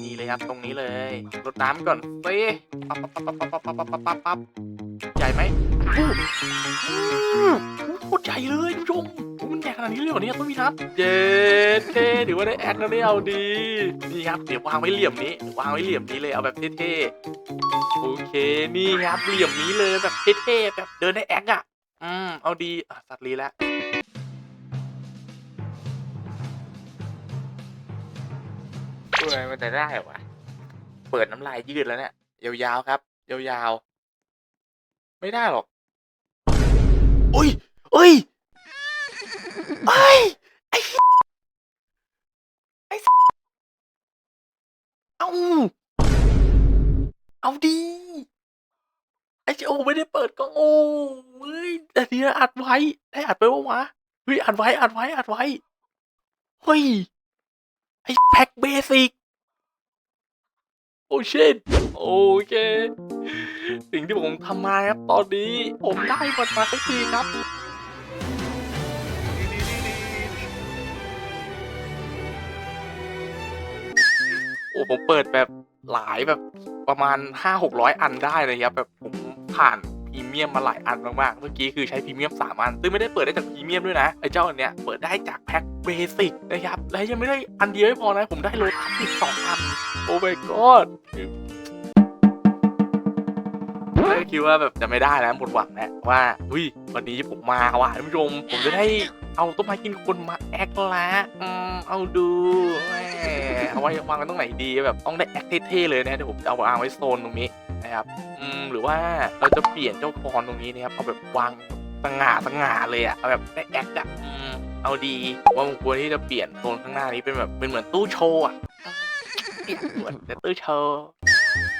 นี่เลยครับตรงนี้เลยรดน้ำก่อนเฟ้ปั๊บปั๊บปั๊บปั๊บปั๊บปั๊บปั๊บปั๊บปั๊บใหญ่ไหมอู้อู้โคตรใหญ่เลยคุณผู้ชมมันใหญ่ขนาดนี้เลยเหรอเนี่ยต้นพีทัศน์เจ็ดเท่ถือว่าได้แอคแล้วได้เอาดีนี่ครับเดี๋ยววางไว้เหลี่ยมนี้ววางไว้เหลี่ยมนี้เลยเอาแบบเท่ๆโอเคนี่ครับเหลี่ยมนี้เลยแบบเท่ๆแบบเดินได้แอคอะอืมเอาดีอะสัตว์ลีแล้ว เพื่อมันจะได้เหรอวะเปิดน้ำลายยืดแล้วเนี่ยยาวๆครับ ยาวๆ ไม่ได้หรอกอุ้ยเอ้ยเอ้ยไอ้ไอ้เอาเอาดีไอ้เจ้าโอไม่ได้เปิดกล้องโอ้เฮ้ยแต่ทีนี้อัดไว้ได้อัดไปวะวะเฮ้ยอัดไว้อัดไว้อัดไว้เฮ้ยไอ้แพ็คเบสิก อ้ชิตโอเค สิ่งที่ผมทำมาครับตอนนี้ ผมได้มันมาสักทีครับโอ้ผมเปิดแบบหลายแบบประมาณห้าหกร้อยอันได้เลยครับแบบผมผ่านพรีเมียมมาหลายอันมากๆ เมื่อกี้คือใช้พรีเมียมสามอัน ซึ่งไม่ได้เปิดได้จากพรีเมียมด้วยนะ ไอ้เจ้าอันเนี้ยเปิดได้จากแพ็คเบสิกนะครับ และยังไม่ได้อันเดียวไม่พอนะ ผมได้โลตัสอีกสองอัน โอ้ my god คิดว่าแบบจะไม่ได้แล้วหมดหวังแล้วว่าอุ้ยวันนี้ผมมาว่ะท่านผู้ชมผมจะได้เอาต้นไม้กินคนมาแอคละอืมเอาดูแหมเอาไว้วางกันตรงไหนดีแบบต้องได้แอคเท่ๆเลยนะเดี๋ยวผมจะเอาวางไว้โซนตรงนี้นะครับอืมหรือว่าเราจะเปลี่ยนเจ้าคอนตรงนี้นะครับเอาแบบวางสง่าสง่าเลยอะเอาแบบได้แอคอะอืมเอาดีว่าผมควรที่จะเปลี่ยนโซนข้างหน้านี้เป็นแบบเป็นเหมือนตู้โชว์อะ เหมือนแต่ตู้โชว์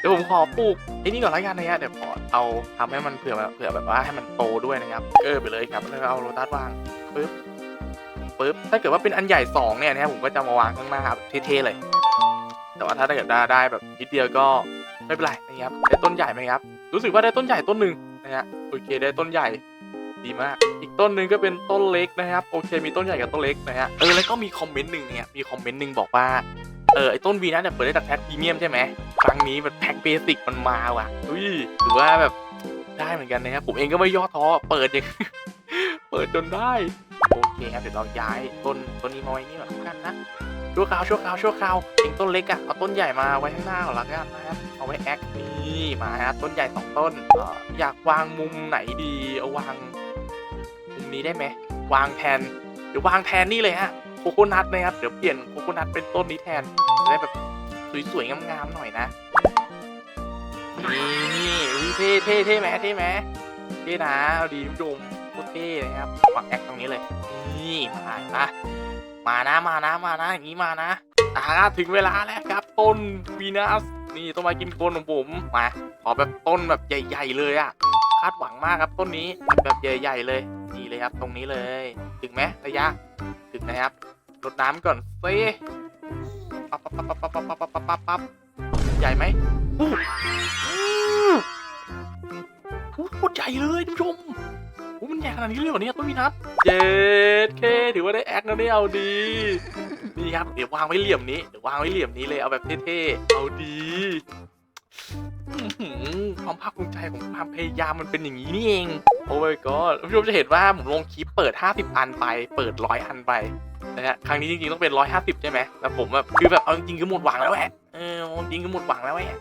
เดี๋ยวผมขอปลูกไอ้นี่ก่อนละกันนะฮะเดี๋ยวขอเอาทำให้มันเผื่อแบบเผื่อแบบว่าให้มันโตด้วยนะครับ เกอร์ไปเลยครับแล้วก็เอาโรตัสวางปึ๊บปึ๊บถ้าเกิดว่าเป็นอันใหญ่สองเนี่ยนะครับผมก็จะมาวางข้างหน้าครับเท่ๆเลย แต่ว่าถ้าเกิดได้ได้แบบนิดเดียวก็ไม่เป็นไรนะครับได้ต้นใหญ่ไหมครับ รู้สึกว่าได้ต้นใหญ่ต้นหนึ่งนะฮะโอเคได้ต้นใหญ่ดีมาก อีกต้นหนึ่งก็เป็นต้นเล็กนะครับ โอเค มีต้นใหญ่กับต้นเล็กนะฮะ เออ แล้วก็มีคอมเมนต์หนึ่งเนี่ย มีคอมเมนต์หนึ่งบอกว่า เออไอต้นวีนั้นเนี่ยเปิดได้จากแพ็คพรีเมียมใช่ไหมครั้งนี้มันแพ็คเบสิกมันมาว่ะอุ้ยถือว่าแบบได้เหมือนกันนะครับผมเองก็ไม่ย่อท้อเปิดอย่างเปิดจนได้โอเคครับเดี๋ยวเราย้ายต้นต้นนี้มาไว้นี่ก่อนกันนะชั่วคราวชั่วคราวชั่วคราวเองต้นเล็กอะเอาต้นใหญ่มาไว้ข้างหน้าก่อกันนะครับเอาไว้แอคนี่มาฮะต้นใหญ่สองต้นเอ่ออยากวางมุมไหนดีเอาวางมุมนี้ได้ไหมวางแทนเดี๋ยววางแทนนี่เลยฮะ โคโคนัทนะครับ เดี๋ยวเปลี่ยนโคโคนัทเป็นต้นนี้แทนจะได้แบบสวยๆงามๆหน่อยนะ นี่อุ๊ยเท่เท่เท่ไหมเท่ไหมเท่นะเอาดีผู้ชมโคตรเท่นะครับวางแอคตรงนี้เลย นี่มามามานะมานะมานะอย่างนี้มานะอ่าถึงเวลาแล้วครับ ต้นวีนัสนี่ต้องมากินโคนของผมมาขอแบบต้นแบบใหญ่ ๆ เลยอะคาดหวังมากครับต้นนี้แบบใหญ่ ๆ เลยนี่เลยครับตรงนี้เลย ถึงไหมระยะถึงนะครับ รดน้ำก่อนเซ่ปั๊บปั๊บปั๊บปั๊บปั๊บปั๊บปั๊บปั๊บปั๊บใหญ่ไหมอู้อู้โคตรใหญ่เลยท่านผู้ชมอู้มันใหญ่ขนาดนี้เลยเหรอเนี่ยต้นมีนัดเจ็ดเคถือว่าได้แอคแล้วได้เอาดีนี่ครับเดี๋ยววางไว้เหลี่ยมนี้เดี๋ยววางไว้เหลี่ยมนี้เลยเอาแบบเท่ๆเอาดี อื้อหือความภาคภูมิใจของความพยายามมันเป็นอย่างนี้นี่เอง โอ้ my god ผู้ชมจะเห็นว่าผมลงคลิปเปิด 50 อันไป เปิดร้อยอันไปนะฮะครั้งนี้จริงๆต้องเป็นร้อยห้าสิบใช่ไหมแต่ผมแบบคือแบบเอาจริงๆคือหมดหวังแล้วแหละเออเอาจริงๆคือหมดหวังแล้วแหละ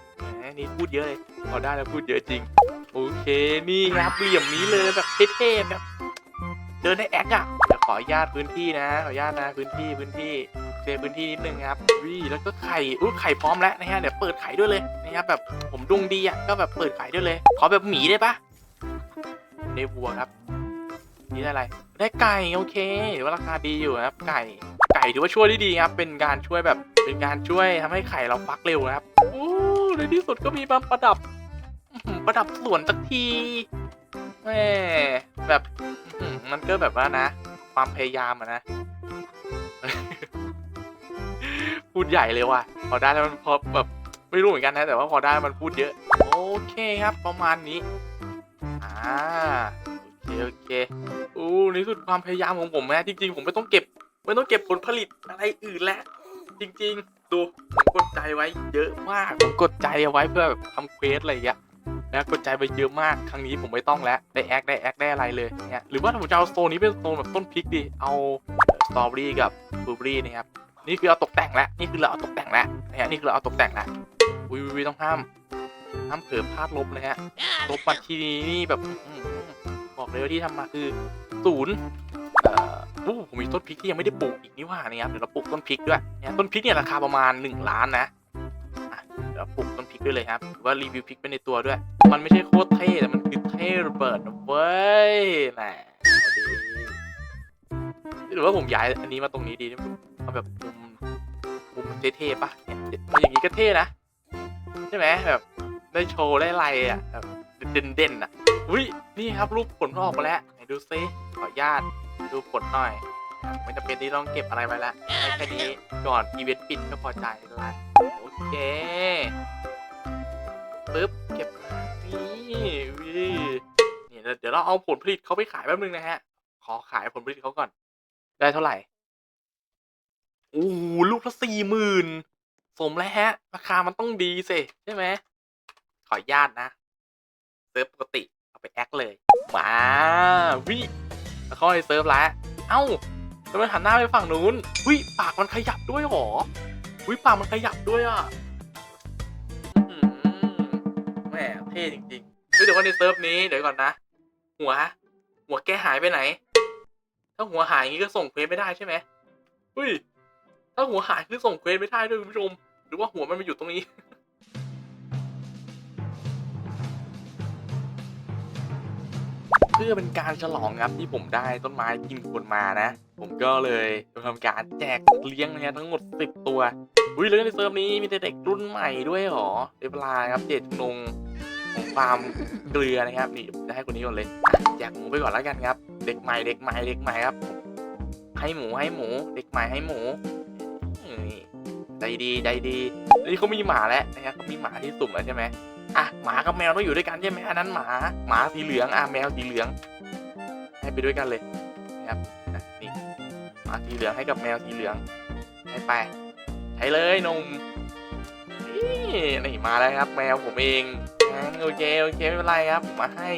นี่พูดเยอะเลยพอได้แล้วพูดเยอะจริง โอเคนี่ครับเหลี่ยมนี้เลยแบบเท่ๆแบบเดินได้แอคอะเดี๋ยวขออนุญาตพื้นที่นะ ขออนุญาตนะพื้นที่พื้นที่ เซฟพื้นที่นิดนึงครับวิแล้วก็ไข่อุ้ยไข่พร้อมแล้วนะฮะเดี๋ยวเปิดไข่ด้วยเลยนะครับแบบผมดวงดีอะก็แบบเปิดไข่ด้วยเลย ขอแบบหมีได้ปะได้วัวครับนี่ได้อะไร ได้ไก่โอเคถือว่าราคาดีอยู่นะครับ ไก่ไก่ถือว่าช่วยได้ดีครับ เป็นการช่วยแบบเป็นการช่วยทำให้ไข่เราฟักเร็วนะครับโอ้ในที่สุดก็มีมาประดับประดับสวนสักทีแหมแบบมันก็แบบว่านะ ความพยายามอะนะ พูดใหญ่เลยว่ะพอได้แล้วมันพอแบบไม่รู้เหมือนกันนะแต่ว่าพอได้มันพูดเยอะ โอเคครับ ประมาณนี้อ่าโอเคโอเคอู้ในที่สุดความพยายามของผมนะจริง ๆ ผมไม่ต้องเก็บไม่ต้องเก็บผลผลิตอะไรอื่นแล้ว จริง ๆ ดูผมกดใจไว้เยอะมากผมกดใจเอาไว้เพื่อแบบทำเควสอะไรอย่างเงี้ยนะกดใจไปเยอะมากครั้งนี้ผมไม่ต้องแล้วได้แอคได้แอคได้อะไรเลยเนี่ยหรือว่าผมจะเอาโซนนี้เป็นโซนแบบต้นพริกดีเอาสตรอเบอรี่กับบลูเบอรี่นะครับ นี่คือเอาตกแต่งแล้วนี่คือเราเอาตกแต่งแล้วนะฮะนี่คือเราเอาตกแต่งแล้ววิววิต้องห้ามห้ามเผลอพลาดลบนะฮะลบมาทีนี้นี่แบบบอกเลยว่าที่ทำมาคือศูนย์เอ่ออู้ผมมีต้นพริกที่ยังไม่ได้ปลูกอีกนี่ว่านะครับเดี๋ยวเราปลูกต้นพริกด้วยนะต้นพริกเนี่ยราคาประมาณ 1 ล้านนะเราปลูกต้นพริกด้วยเลยครับหรือว่ารีวิวพริกไปในตัวด้วย มันไม่ใช่โคตรเท่แต่มันคือเท่ระเบิดนะเว้ยแหมหรือว่าผมย้ายอันนี้มาตรงนี้ดี เอาแบบมุมมุมมันเท่ๆปะเนี่ยอย่างนี้ก็เท่นะใช่ไหมแบบได้โชว์ได้ไรอะแบบเด่นๆอะอุ้ยนี่ครับรูปผลออกมาแล้วไหนดูซิขออนุญาตดูผลหน่อยไม่จำเป็นที่ต้องเก็บอะไรไว้แล้วแค่นี้ก่อนอีเวนต์ปิดก็พอใจแล้วโอเคปึ๊บเก็บมานี่วินี่เดี๋ยวเราเอาผลผลิตเขาไปขายแป๊บนึงนะฮะ ขอขายผลผลิตเขาก่อน ได้เท่าไหร่ โอ้โหลูกละสี่หมื่นสมแล้วฮะ ราคามันต้องดีสิใช่ไหม ขออนุญาตนะเซิร์ฟปกติ เอาไปแอคเลย มาวิแล้วเข้าในเซิร์ฟแล้ว เอ้าทำไมหันหน้าไปฝั่งนู้นวิปากมันขยับด้วยหรอวิปากมันขยับด้วยอะแหมเท่จริงๆเฮ้ยเดี๋ยวว่าในเซิร์ฟนี้เดี๋ยวก่อนนะ หัว หัวแกหายไปไหน ถ้าหัวหายอย่างนี้ก็ส่งเควสไม่ได้ใช่ไหมเฮ้ย ถ้าหัวหายคือส่งเควสไม่ได้ด้วยคุณผู้ชม หรือว่าหัวมันมาอยู่ตรงนี้ เพื่อเป็นการฉลองครับที่ผมได้ต้นไม้กินคนมานะ ผมก็เลยทำการแจกเลี้ยงนะฮะทั้งหมด 10 ตัวอุ้ยแล้วในเซิร์ฟนี้มีแต่เด็กรุ่นใหม่ด้วยหรอเดเวลาครับเจดนงของฟาร์มเกลือนะครับ นี่จะให้คนนี้ก่อนเลยอะแจกหมูไปก่อนแล้วกันครับ เด็กใหม่เด็กใหม่เด็กใหม่ครับ ให้หมูให้หมู เด็กใหม่ให้หมู นี่ใจดีใจดีนี่เขามีหมาแล้วนะครับเขามีหมาที่สุ่มแล้วใช่ไหมอะหมากับแมวต้องอยู่ด้วยกันใช่ไหมอันนั้นหมาหมาสีเหลืองอะแมวสีเหลือง ให้ไปด้วยกันเลยนะครับนี่หมาสีเหลืองให้กับแมวสีเหลืองให้ไปใช้เลยนมนี่นี่มาแล้วครับ แมวผมเองโอเคโอเคไม่เป็นไรครับผมมาให้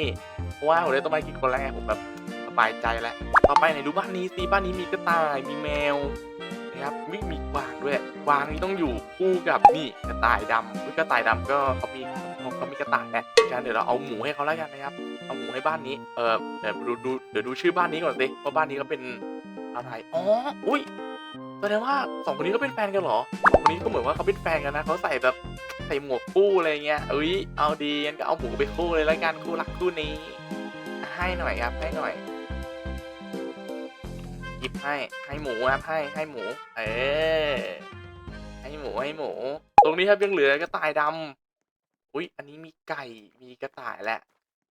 เพราะว่าผมได้ต้นไม้กินคนแรกผมแบบสบายใจแล้วต่อไปไหนดูบ้านนี้สิบ้านนี้มีกระต่ายมีแมว นะครับไม่มีกวางด้วยกวางนี่ต้องอยู่คู่กับนี่กระต่ายดำอุ๊ยกระต่ายดำก็เขามีเขามีกระต่ายนะงั้นเดี๋ยวเราเอาหมูให้เขาแล้วกันนะครับเอาหมูให้บ้านนี้เออเดี๋ยวดูดูเดี๋ยวดูชื่อบ้านนี้ก่อนสิว่าบ้านนี้เขาเป็นอะไรอ๋ออุ้ยแสดงว่าสองคนนี้ก็เป็นแฟนกันเหรอสองคนนี้ก็เหมือนว่าเขาเป็นแฟนกันนะเขาใส่แบบใส่หมวกคู่อะไรเงี้ยเอ้ยเอาดีงั้นก็เอาหมูไปคู่เลยแล้วกันคู่รักคู่นี้ ให้หน่อยครับให้หน่อย หยิบให้ให้หมูครับให้ให้หมู เออให้หมูให้หมู ตรงนี้ครับยังเหลือกระต่ายดำอุ้ยอันนี้มีไก่มีกระต่ายแหละ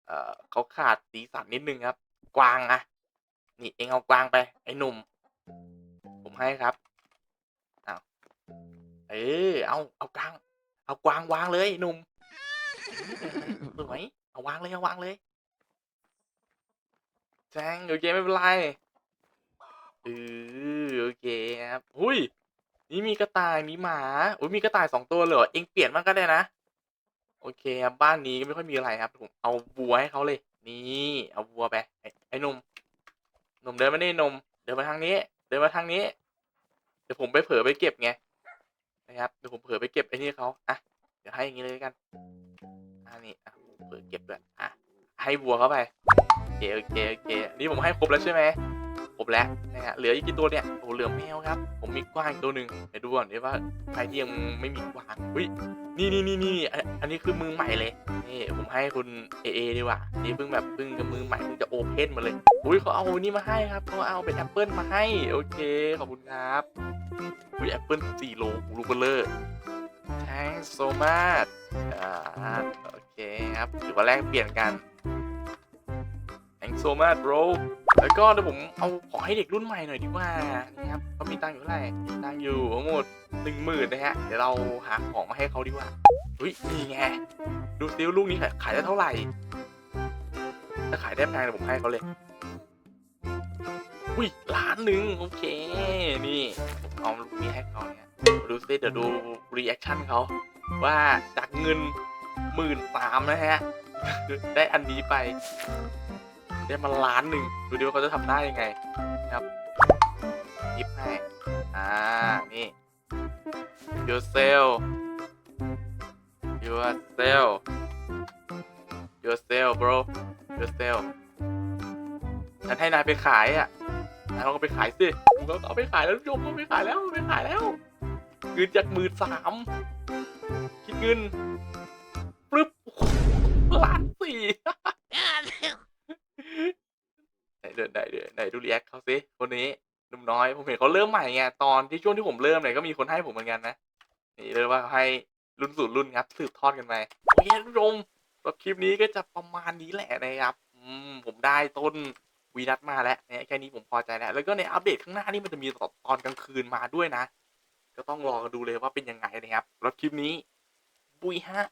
เออเขาขาดสีสันนิดนึงครับ กวางอะนี่เองเอากวางไปไอ้หนุ่ม ผมให้ครับเอาเออเอาเอากวาง เอากวางวางเลยหนุ่มสวยเอาวางเลยเอาวางเลยแจ้งโอเคไม่เป็นไร เออโอเคครับหุยนี่มีกระต่ายมีหมาอุ้ยมีกระต่ายสองตัวเหรอเองเปลี่ยนมันก็ได้นะ โอเคครับบ้านนี้ก็ไม่ค่อยมีอะไรครับผมเอาวัวให้เขาเลย นี่เอาวัวไปไอ้ไอ้หนุ่มหนุ่มเดินมานี่หนุ่มเดินมาทางนี้ เดินมาทางนี้ เดี๋ยวผมไปเผลอไปเก็บไงนะครับเดี๋ยวผมเผลอไปเก็บไอ้นี่เขาอะเดี๋ยวให้อย่างนี้เลยกันอันนี้อะผมเผลอเก็บด้วยอะให้วัวเข้าไปโอเคโอเคโอเคนี่ผมให้ครบแล้วใช่ไหม ครบแล้วนะฮะเหลืออีกกี่ตัวเนี่ยโอ้เหลือแมวครับ ผมมีกวางอีกตัวหนึ่งเดี๋ยวดูก่อนดีว่าใครที่ยังไม่มีกวางอุ้ยนี่นี่นี่นี่อันนี้คือมือใหม่เลยนี่ผมให้คุณเอเอดีกว่านี่เพิ่งแบบเพิ่งจะมือใหม่เพิ่งจะโอเพนมาเลยอุ้ยเขาเอานี่มาให้ครับเขาเอาเป็นแอปเปิลมาให้โอเคขอบคุณครับอุ้ยแอปเปิลสี่โลลูกเบลเลอร์ thanks so much อ่าโอเคครับถือว่าแลกเปลี่ยนกัน thanks so much bro แล้วก็เดี๋ยวผมเอาของให้เด็กรุ่นใหม่หน่อยดีกว่านี่ครับเขามีตังค์อยู่เท่าไหร่ตังค์อยู่ทั้งหมดหนึ่งหมื่นนะฮะ เดี๋ยวเราหาของมาให้เขาดีกว่าอุ้ยนี่ไง ดูซิวลูกนี้ขายได้เท่าไหร่ ถ้าขายได้แพงเดี๋ยวผมให้เขาเลยอุ้ยล้านหนึ่งโอเค นี่เอาลูกนี้ให้เขาเนี่ยดูซิเดี๋ยวดูรีแอคชั่นเขาว่าจากเงินหมื่นสามนะฮะ ได้อันนี้ไป ได้มาล้านหนึ่งดูดิว่าเขาจะทำได้ยังไงนะครับยิบให้ อ่า นี่ yourself yourself yourself bro yourself ฉันให้นายไปขายอะนายลองไปขายสิผมก็เอาไปขายแล้วจบเอาไปขายแล้วไปขายแล้วเงินจากหมื่นสามคิดเงินปึ๊บล้านสี่ เดินไหนเดินไหนดูรีแอคเขาสิคนนี้หนุ่มน้อย ผมเห็นเขาเริ่มใหม่ไงตอนที่ช่วงที่ผมเริ่มเนี่ยก็มีคนให้ผมเหมือนกันนะนี่เรียกว่าเขาให้รุ่นสู่รุ่นครับสืบทอดกันไปโอเคท่านผู้ชมสำหรับคลิปนี้ก็จะประมาณนี้แหละนะครับอืมผมได้ต้นวีนัทมาแล้วเนี่ยแค่นี้ผมพอใจแล้ว แล้วก็ในอัปเดตข้างหน้านี่มันจะมีตอนกลางคืนมาด้วยนะ ก็ต้องรอกันดูเลยว่าเป็นยังไงนะครับสำหรับคลิปนี้ บุยฮะ